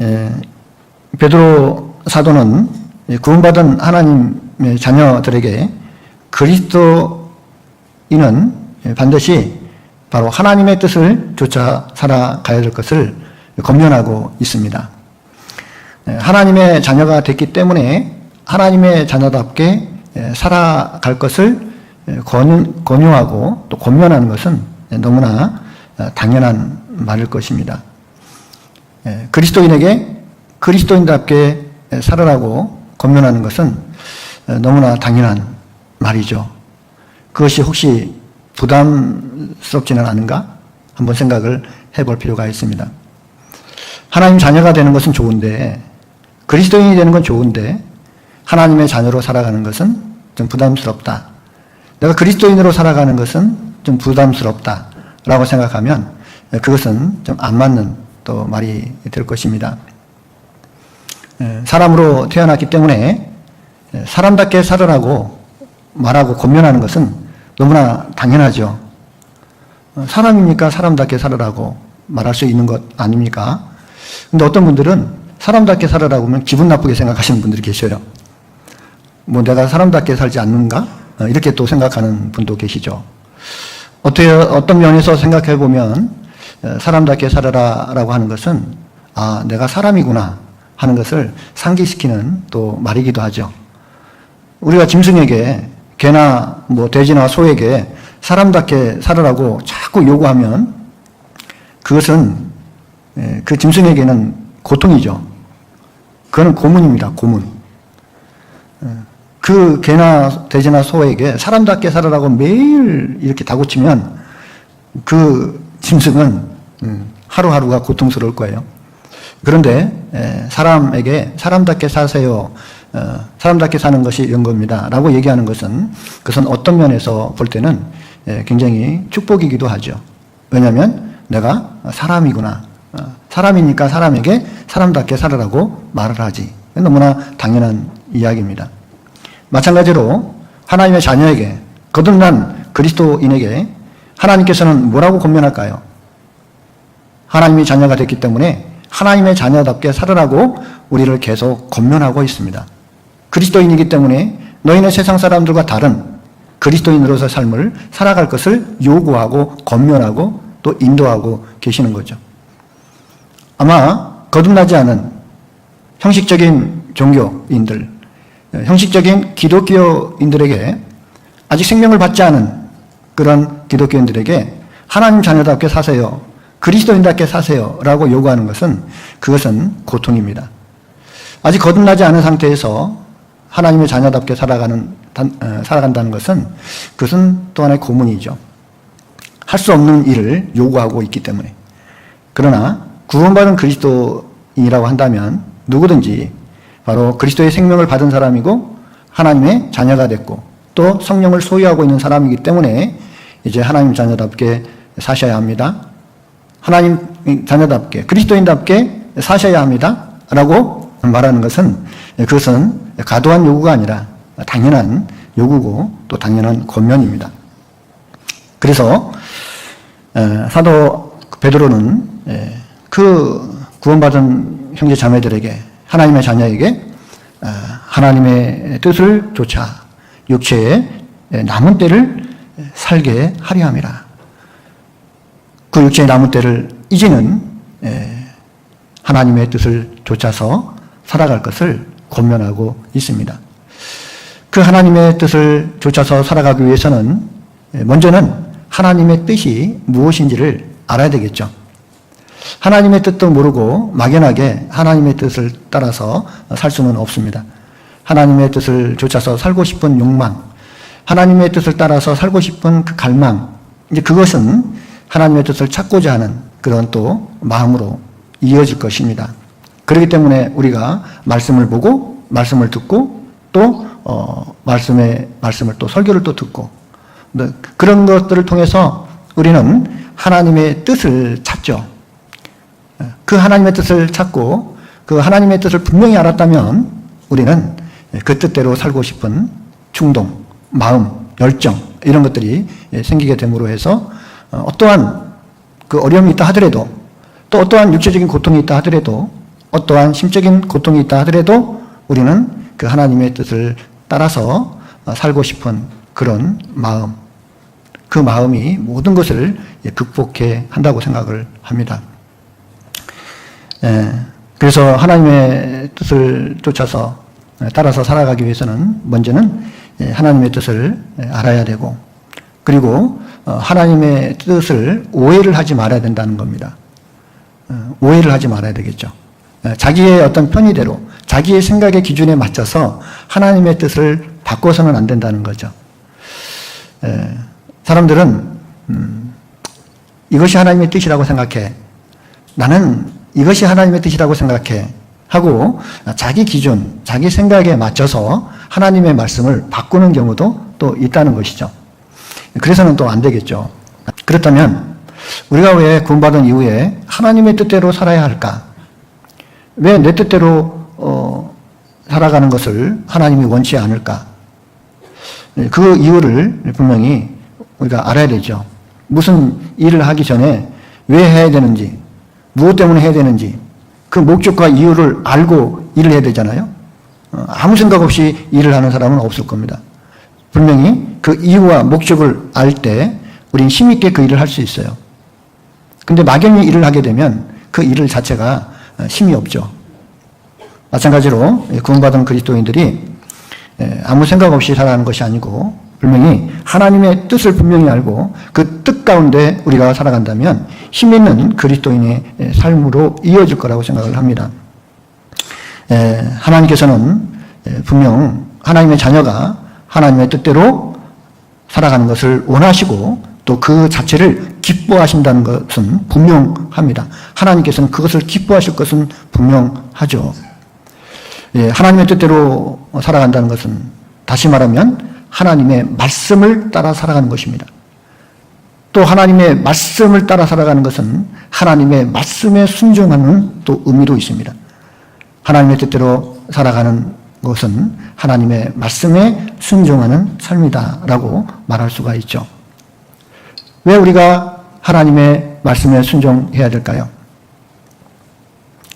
에, 베드로 사도는 구원받은 하나님의 자녀들에게 그리스도인은 반드시 바로 하나님의 뜻을 쫓아 살아가야 될 것을 권면하고 있습니다. 하나님의 자녀가 됐기 때문에 하나님의 자녀답게 살아갈 것을 권유- 권유하고 또 권면하는 것은 너무나 당연한 말일 것입니다. 예, 그리스도인에게 그리스도인답게 살아라고 권면하는 것은 너무나 당연한 말이죠. 그것이 혹시 부담스럽지는 않은가? 한번 생각을 해볼 필요가 있습니다. 하나님 자녀가 되는 것은 좋은데, 그리스도인이 되는 건 좋은데, 하나님의 자녀로 살아가는 것은 좀 부담스럽다. 내가 그리스도인으로 살아가는 것은 좀 부담스럽다. 라고 생각하면 그것은 좀 안 맞는 또 말이 될 것입니다. 에, 사람으로 태어났기 때문에 에, 사람답게 살으라고 말하고 권면하는 것은 너무나 당연하죠. 어, 사람이니까 사람답게 살으라고 말할 수 있는 것 아닙니까? 근데 어떤 분들은 사람답게 살으라고 하면 기분 나쁘게 생각하시는 분들이 계셔요. 뭐 내가 사람답게 살지 않는가? 어, 이렇게 또 생각하는 분도 계시죠. 어떻게, 어떤 면에서 생각해 보면, 어, 사람답게 살아라 라고 하는 것은, 아, 내가 사람이구나 하는 것을 상기시키는 또 말이기도 하죠. 우리가 짐승에게, 개나 뭐 돼지나 소에게 사람답게 살으라고 자꾸 요구하면, 그것은 예, 그 짐승에게는 고통이죠. 그거는 고문입니다, 고문. 그 개나 돼지나 소에게 사람답게 살아라고 매일 이렇게 다고치면 그 짐승은 음, 하루하루가 고통스러울 거예요. 그런데 에, 사람에게 사람답게 사세요. 어, 사람답게 사는 것이 이런 겁니다. 라고 얘기하는 것은 그것은 어떤 면에서 볼 때는 에, 굉장히 축복이기도 하죠. 왜냐하면 내가 사람이구나. 어, 사람이니까 사람에게 사람답게 살아라고 말을 하지. 너무나 당연한 이야기입니다. 마찬가지로 하나님의 자녀에게 거듭난 그리스도인에게 하나님께서는 뭐라고 권면할까요? 하나님의 자녀가 됐기 때문에 하나님의 자녀답게 살으라고 우리를 계속 권면하고 있습니다. 그리스도인이기 때문에 너희는 세상 사람들과 다른 그리스도인으로서 삶을 살아갈 것을 요구하고 권면하고 또 인도하고 계시는 거죠. 아마 거듭나지 않은 형식적인 종교인들, 형식적인 기독교인들에게 아직 생명을 받지 않은 그런 기독교인들에게 하나님 자녀답게 사세요. 그리스도인답게 사세요. 라고 요구하는 것은 그것은 고통입니다. 아직 거듭나지 않은 상태에서 하나님의 자녀답게 살아가는, 어, 살아간다는 것은 그것은 또 하나의 고문이죠. 할 수 없는 일을 요구하고 있기 때문에. 그러나 구원받은 그리스도인이라고 한다면 누구든지 바로 그리스도의 생명을 받은 사람이고 하나님의 자녀가 됐고 또 성령을 소유하고 있는 사람이기 때문에 이제 하나님 자녀답게 사셔야 합니다. 하나님 자녀답게 그리스도인답게 사셔야 합니다. 라고 말하는 것은 그것은 과도한 요구가 아니라 당연한 요구고 또 당연한 권면입니다. 그래서 사도 베드로는 그 구원받은 형제 자매들에게 하나님의 자녀에게 하나님의 뜻을 쫓아 육체의 남은 때를 살게 하려 함이라. 그 육체의 남은 때를 이제는 하나님의 뜻을 쫓아서 살아갈 것을 권면하고 있습니다. 그 하나님의 뜻을 쫓아서 살아가기 위해서는 먼저는 하나님의 뜻이 무엇인지를 알아야 되겠죠. 하나님의 뜻도 모르고 막연하게 하나님의 뜻을 따라서 살 수는 없습니다. 하나님의 뜻을 쫓아서 살고 싶은 욕망, 하나님의 뜻을 따라서 살고 싶은 그 갈망, 이제 그것은 하나님의 뜻을 찾고자 하는 그런 또 마음으로 이어질 것입니다. 그렇기 때문에 우리가 말씀을 보고 말씀을 듣고 또 어, 말씀의 말씀을 또 설교를 또 듣고 네, 그런 것들을 통해서 우리는 하나님의 뜻을 찾죠. 그 하나님의 뜻을 찾고 그 하나님의 뜻을 분명히 알았다면 우리는 그 뜻대로 살고 싶은 충동, 마음, 열정 이런 것들이 생기게 됨으로 해서 어떠한 그 어려움이 있다 하더라도 또 어떠한 육체적인 고통이 있다 하더라도 어떠한 심적인 고통이 있다 하더라도 우리는 그 하나님의 뜻을 따라서 어, 살고 싶은 그런 마음, 그 마음이 모든 것을 예, 극복해 한다고 생각을 합니다. 예, 그래서 하나님의 뜻을 쫓아서 예, 따라서 살아가기 위해서는 먼저는 예, 하나님의 뜻을 예, 알아야 되고 그리고 어, 하나님의 뜻을 오해를 하지 말아야 된다는 겁니다. 어, 오해를 하지 말아야 되겠죠. 예, 자기의 어떤 편의대로 자기의 생각의 기준에 맞춰서 하나님의 뜻을 바꿔서는 안 된다는 거죠. 예, 사람들은 음, 이것이 하나님의 뜻이라고 생각해. 나는 이것이 하나님의 뜻이라고 생각해. 하고 자기 기준, 자기 생각에 맞춰서 하나님의 말씀을 바꾸는 경우도 또 있다는 것이죠. 그래서는 또 안 되겠죠. 그렇다면 우리가 왜 구원받은 이후에 하나님의 뜻대로 살아야 할까? 왜 내 뜻대로 어, 살아가는 것을 하나님이 원치 않을까? 그 이유를 분명히 우리가 알아야 되죠. 무슨 일을 하기 전에 왜 해야 되는지, 무엇 때문에 해야 되는지, 그 목적과 이유를 알고 일을 해야 되잖아요. 어, 아무 생각 없이 일을 하는 사람은 없을 겁니다. 분명히 그 이유와 목적을 알 때 우린 힘있게 그 일을 할 수 있어요. 근데 막연히 일을 하게 되면 그일 자체가 어, 힘이 없죠. 마찬가지로 구원받은 그리스도인들이 예, 아무 생각 없이 살아가는 것이 아니고 분명히 하나님의 뜻을 분명히 알고 그 뜻 가운데 우리가 살아간다면 힘 있는 그리스도인의 예, 삶으로 이어질 거라고 생각을 합니다. 예, 하나님께서는 분명 하나님의 자녀가 하나님의 뜻대로 살아가는 것을 원하시고 또 그 자체를 기뻐하신다는 것은 분명합니다. 하나님께서는 그것을 기뻐하실 것은 분명하죠. 예, 하나님의 뜻대로 살아간다는 것은 다시 말하면 하나님의 말씀을 따라 살아가는 것입니다. 또 하나님의 말씀을 따라 살아가는 것은 하나님의 말씀에 순종하는 또 의미도 있습니다. 하나님의 뜻대로 살아가는 것은 하나님의 말씀에 순종하는 삶이다라고 말할 수가 있죠. 왜 우리가 하나님의 말씀에 순종해야 될까요?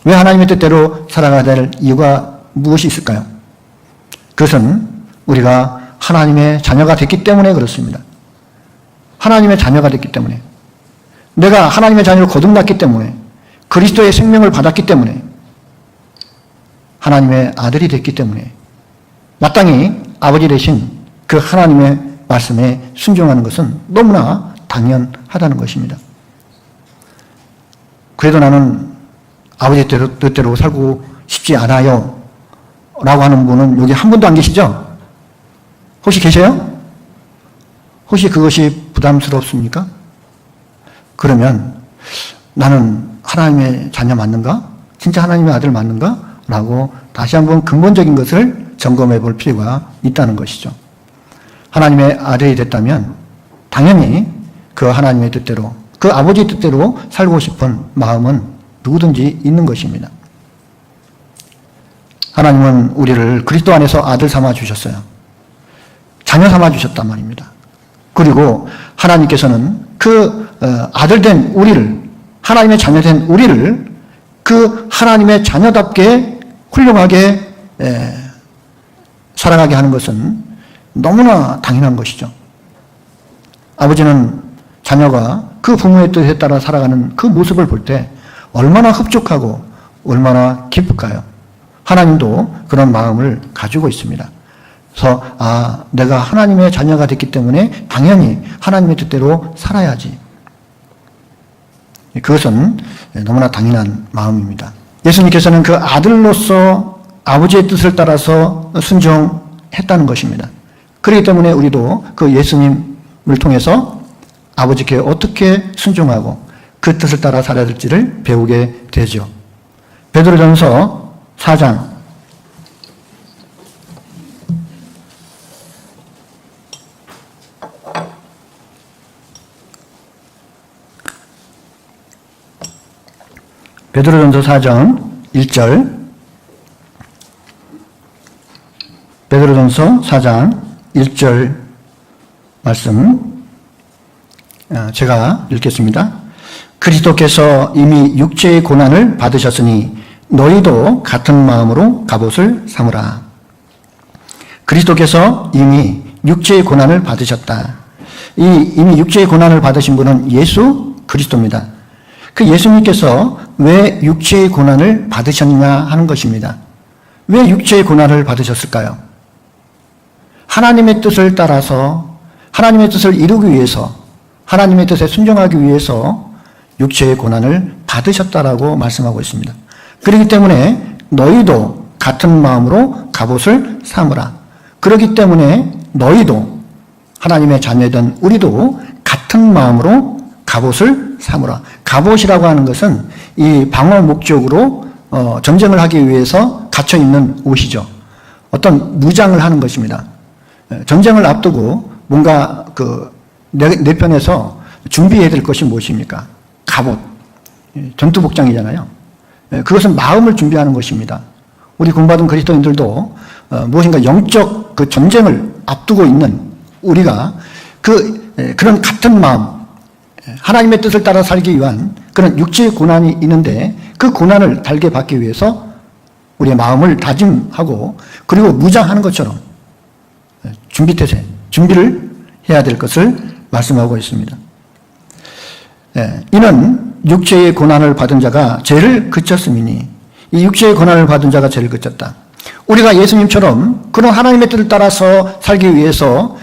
왜 하나님의 뜻대로 살아가야 될 이유가 무엇이 있을까요? 그것은 우리가 하나님의 자녀가 됐기 때문에 그렇습니다. 하나님의 자녀가 됐기 때문에. 내가 하나님의 자녀로 거듭났기 때문에. 그리스도의 생명을 받았기 때문에. 하나님의 아들이 됐기 때문에. 마땅히 아버지 되신 그 하나님의 말씀에 순종하는 것은 너무나 당연하다는 것입니다. 그래도 나는 아버지 뜻대로 살고 싶지 않아요. 라고 하는 분은 여기 한 분도 안 계시죠? 혹시 계세요? 혹시 그것이 부담스럽습니까? 그러면 나는 하나님의 자녀 맞는가? 진짜 하나님의 아들 맞는가? 라고 다시 한번 근본적인 것을 점검해 볼 필요가 있다는 것이죠. 하나님의 아들이 됐다면 당연히 그 하나님의 뜻대로 그 아버지 뜻대로 살고 싶은 마음은 누구든지 있는 것입니다. 하나님은 우리를 그리스도 안에서 아들 삼아 주셨어요. 자녀 삼아 주셨단 말입니다. 그리고 하나님께서는 그 어, 아들 된 우리를 하나님의 자녀 된 우리를 그 하나님의 자녀답게 훌륭하게 살아가게 하는 것은 너무나 당연한 것이죠. 아버지는 자녀가 그 부모의 뜻에 따라 살아가는 그 모습을 볼 때 얼마나 흡족하고 얼마나 기쁠까요? 하나님도 그런 마음을 가지고 있습니다. 그래서 아 내가 하나님의 자녀가 됐기 때문에 당연히 하나님의 뜻대로 살아야지. 그것은 너무나 당연한 마음입니다. 예수님께서는 그 아들로서 아버지의 뜻을 따라서 순종했다는 것입니다. 그렇기 때문에 우리도 그 예수님을 통해서 아버지께 어떻게 순종하고 그 뜻을 따라 살아야 될지를 배우게 되죠. 베드로전서 4장 베드로전서 4장 1절 베드로전서 4장 1절 말씀 아, 제가 읽겠습니다. 그리스도께서 이미 육체의 고난을 받으셨으니 너희도 같은 마음으로 갑옷을 삼으라. 그리스도께서 이미 육체의 고난을 받으셨다. 이 이미 육체의 고난을 받으신 분은 예수 그리스도입니다. 그 예수님께서 왜 육체의 고난을 받으셨느냐 하는 것입니다. 왜 육체의 고난을 받으셨을까요? 하나님의 뜻을 따라서 하나님의 뜻을 이루기 위해서 하나님의 뜻에 순종하기 위해서 육체의 고난을 받으셨다라고 말씀하고 있습니다. 그렇기 때문에 너희도 같은 마음으로 갑옷을 삼으라. 그렇기 때문에 너희도 하나님의 자녀된 우리도 같은 마음으로 갑옷을 삼으라. 갑옷이라고 하는 것은 이 방어 목적으로 어, 전쟁을 하기 위해서 갇혀 있는 옷이죠. 어떤 무장을 하는 것입니다. 예, 전쟁을 앞두고 뭔가 그 내, 내 편에서 준비해야 될 것이 무엇입니까? 갑옷. 예, 전투 복장이잖아요. 예, 그것은 마음을 준비하는 것입니다. 우리 공부받은 그리스도인들도 어, 무엇인가 영적 그 전쟁을 앞두고 있는 우리가 그 예, 그런 같은 마음, 예, 하나님의 뜻을 따라 살기 위한 그런 육체의 고난이 있는데 그 고난을 달게 받기 위해서 우리의 마음을 다짐하고 그리고 무장하는 것처럼 예, 준비 태세, 준비를 해야 될 것을 말씀하고 있습니다. 예, 이는 육체의 고난을 받은 자가 죄를 그쳤음이니 이 육체의 고난을 받은 자가 죄를 그쳤다. 우리가 예수님처럼 그런 하나님의 뜻을 따라서 살기 위해서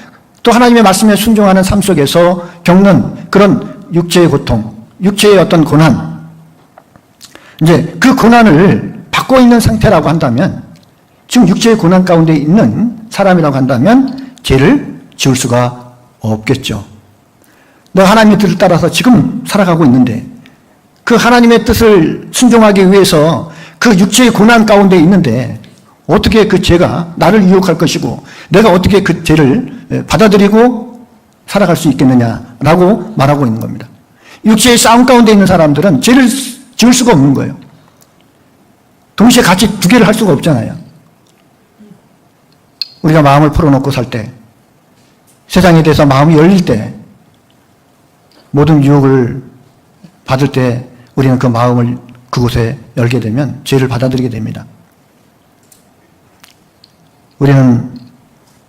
또 하나님의 말씀에 순종하는 삶 속에서 겪는 그런 육체의 고통, 육체의 어떤 고난, 이제 그 고난을 받고 있는 상태라고 한다면 지금 육체의 고난 가운데 있는 사람이라고 한다면 죄를 지을 수가 없겠죠. 내가 하나님의 뜻을 따라서 지금 살아가고 있는데 그 하나님의 뜻을 순종하기 위해서 그 육체의 고난 가운데 있는데 어떻게 그 죄가 나를 유혹할 것이고 내가 어떻게 그 죄를 받아들이고 살아갈 수 있겠느냐라고 말하고 있는 겁니다. 육체의 싸움 가운데 있는 사람들은 죄를 지을 수가 없는 거예요. 동시에 같이 두 개를 할 수가 없잖아요. 우리가 마음을 풀어놓고 살 때, 세상에 대해서 마음이 열릴 때, 모든 유혹을 받을 때 우리는 그 마음을 그곳에 열게 되면 죄를 받아들이게 됩니다. 우리는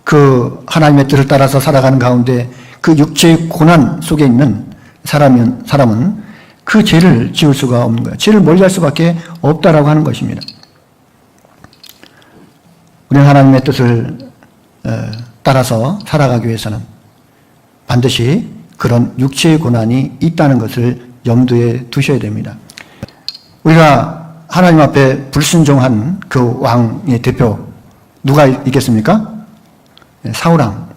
그 하나님의 뜻을 따라서 살아가는 가운데 그 육체의 고난 속에 있는 사람은, 사람은 그 죄를 지을 수가 없는 거예요. 죄를 멀리할 수밖에 없다라고 하는 것입니다. 우리는 하나님의 뜻을 어, 따라서 살아가기 위해서는 반드시 그런 육체의 고난이 있다는 것을 염두에 두셔야 됩니다. 우리가 하나님 앞에 불순종한 그 왕의 대표 누가 있겠습니까? 네, 사우랑.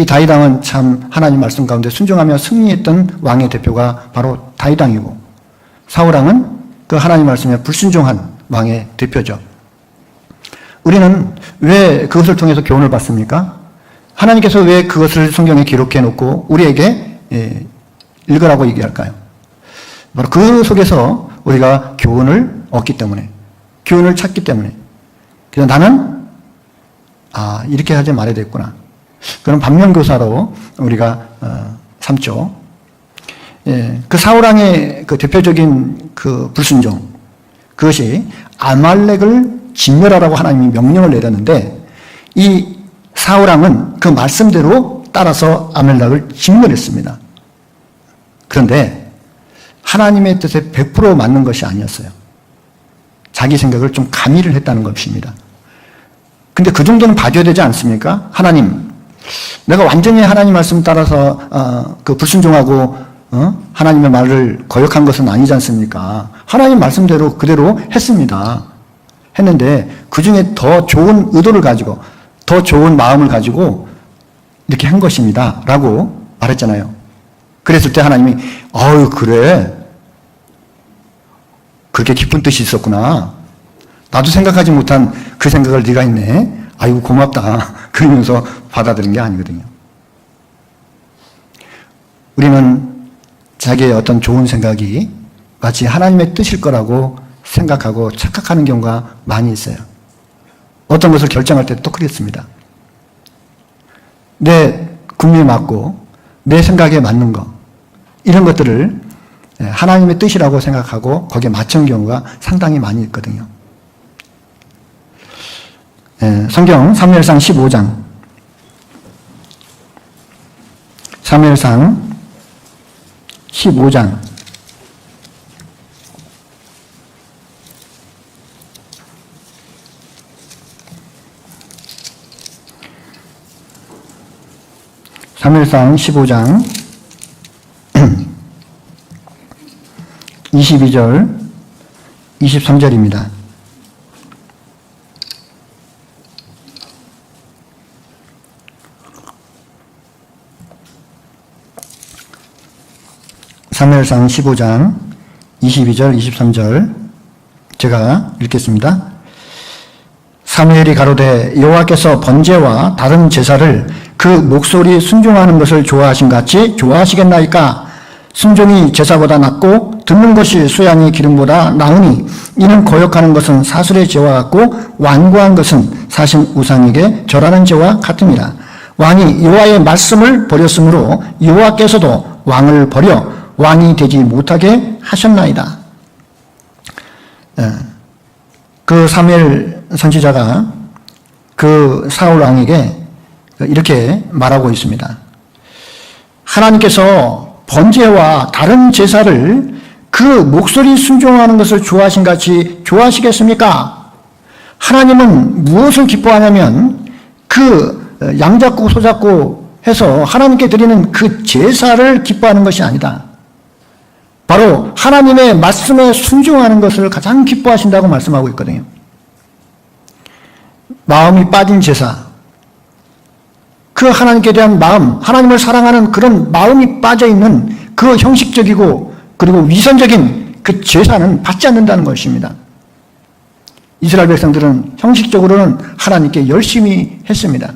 이 다이당은 참 하나님 말씀 가운데 순종하며 승리했던 왕의 대표가 바로 다이당이고 사우랑은 그 하나님 말씀에 불순종한 왕의 대표죠. 우리는 왜 그것을 통해서 교훈을 받습니까? 하나님께서 왜 그것을 성경에 기록해 놓고 우리에게 예, 읽으라고 얘기할까요? 바로 그 속에서 우리가 교훈을 얻기 때문에, 교훈을 찾기 때문에. 그래서 나는, 아, 이렇게 하지 말아야 되겠구나. 그런 반면교사로 우리가 어, 삼죠. 예, 그 사우랑의 그 대표적인 그 불순종, 그것이 아말렉을 진멸하라고 하나님이 명령을 내렸는데, 이 사우랑은 그 말씀대로 따라서 아멜렉을 진멸했습니다. 그런데 하나님의 뜻에 100% 맞는 것이 아니었어요. 자기 생각을 좀 가미를 했다는 것입니다. 근데 그 정도는 봐줘야 되지 않습니까? 하나님, 내가 완전히 하나님 말씀 따라서 어, 그 불순종하고 어? 하나님의 말을 거역한 것은 아니지 않습니까? 하나님 말씀대로 그대로 했습니다. 했는데 그 중에 더 좋은 의도를 가지고 더 좋은 마음을 가지고 이렇게 한 것입니다. 라고 말했잖아요. 그랬을 때 하나님이, 어유 그래. 그렇게 깊은 뜻이 있었구나. 나도 생각하지 못한 그 생각을 네가 했네. 아이고, 고맙다. 그러면서 받아들인 게 아니거든요. 우리는 자기의 어떤 좋은 생각이 마치 하나님의 뜻일 거라고 생각하고 착각하는 경우가 많이 있어요. 어떤 것을 결정할 때 또 그랬습니다. 내 국민에 맞고 내 생각에 맞는 것 이런 것들을 예, 하나님의 뜻이라고 생각하고 거기에 맞춘 경우가 상당히 많이 있거든요. 예, 성경 사무엘상 15장 사무엘상 15장 사무엘상 15장 22절 23절입니다. 사무엘상 15장 22절 23절 제가 읽겠습니다. 사무엘이 가로되 여호와께서 번제와 다른 제사를 그 목소리 순종하는 것을 좋아하신 같이 좋아하시겠나이까 순종이 제사보다 낫고 듣는 것이 수양의 기름보다 나으니 이는 거역하는 것은 사술의 죄와 같고 완고한 것은 사신 우상에게 절하는 죄와 같음이라 왕이 여호와의 말씀을 버렸으므로 여호와께서도 왕을 버려 왕이 되지 못하게 하셨나이다. 예. 그 사무엘 선지자가 그 사울 왕에게 이렇게 말하고 있습니다. 하나님께서 번제와 다른 제사를 그 목소리 순종하는 것을 좋아하신 같이 좋아하시겠습니까? 하나님은 무엇을 기뻐하냐면 그 양 잡고 소 잡고 해서 하나님께 드리는 그 제사를 기뻐하는 것이 아니다. 바로 하나님의 말씀에 순종하는 것을 가장 기뻐하신다고 말씀하고 있거든요. 마음이 빠진 제사. 그 하나님께 대한 마음, 하나님을 사랑하는 그런 마음이 빠져 있는 그 형식적이고 그리고 위선적인 그 제사는 받지 않는다는 것입니다. 이스라엘 백성들은 형식적으로는 하나님께 열심히 했습니다.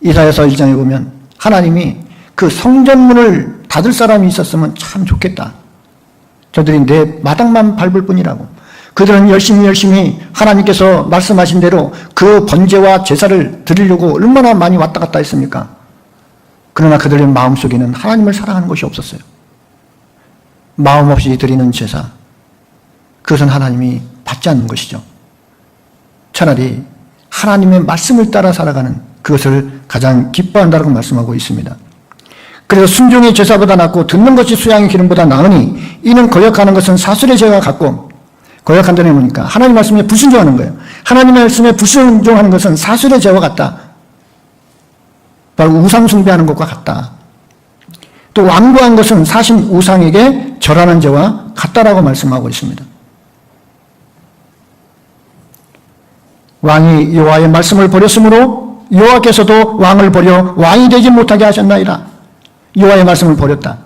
이사야서 1장에 보면 하나님이 그 성전문을 닫을 사람이 있었으면 참 좋겠다. 저들이 내 마당만 밟을 뿐이라고. 그들은 열심히 열심히 하나님께서 말씀하신 대로 그 번제와 제사를 드리려고 얼마나 많이 왔다 갔다 했습니까? 그러나 그들의 마음속에는 하나님을 사랑하는 것이 없었어요. 마음 없이 드리는 제사. 그것은 하나님이 받지 않는 것이죠. 차라리 하나님의 말씀을 따라 살아가는 그것을 가장 기뻐한다고 말씀하고 있습니다. 그래서 순종이 제사보다 낫고 듣는 것이 수양의 기름보다 나으니 이는 거역하는 것은 사술의 죄와 같고 거역한다는 뭐니까 하나님 말씀에 불순종하는 거예요. 하나님 말씀에 불순종하는 것은 사술의 죄와 같다. 바로 우상 숭배하는 것과 같다. 또 완고한 것은 사신 우상에게 절하는 죄와 같다라고 말씀하고 있습니다. 왕이 여호와의 말씀을 버렸으므로 여호와께서도 왕을 버려 왕이 되지 못하게 하셨나이다. 여호와의 말씀을 버렸다.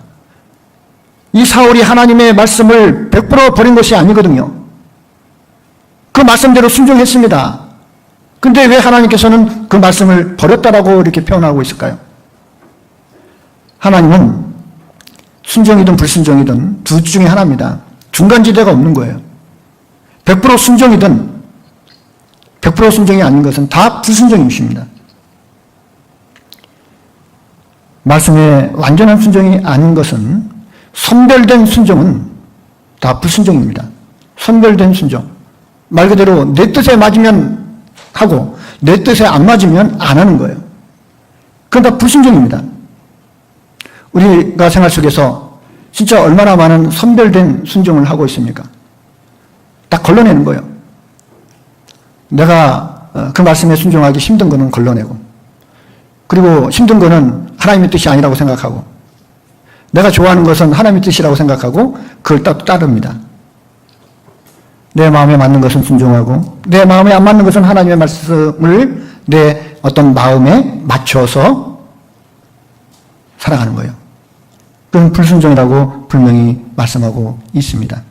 이 사울이 하나님의 말씀을 100% 버린 것이 아니거든요. 그 말씀대로 순종했습니다. 근데 왜 하나님께서는 그 말씀을 버렸다라고 이렇게 표현하고 있을까요? 하나님은 순종이든 불순종이든 두 중에 하나입니다. 중간지대가 없는 거예요. 100% 순종이든 100% 순종이 아닌 것은 다 불순종이십니다. 말씀에 완전한 순종이 아닌 것은 선별된 순종은 다 불순종입니다. 선별된 순종. 말 그대로 내 뜻에 맞으면 하고 내 뜻에 안 맞으면 안 하는 거예요. 그건 다 불순종입니다. 우리가 생활 속에서 진짜 얼마나 많은 선별된 순종을 하고 있습니까? 딱 걸러내는 거예요. 내가 어, 그 말씀에 순종하기 힘든 거는 걸러내고 그리고 힘든 거는 하나님의 뜻이 아니라고 생각하고 내가 좋아하는 것은 하나님의 뜻이라고 생각하고 그걸 딱 따릅니다. 내 마음에 맞는 것은 순종하고 내 마음에 안 맞는 것은 하나님의 말씀을 내 어떤 마음에 맞춰서 살아가는 거예요. 그건 불순종이라고 분명히 말씀하고 있습니다.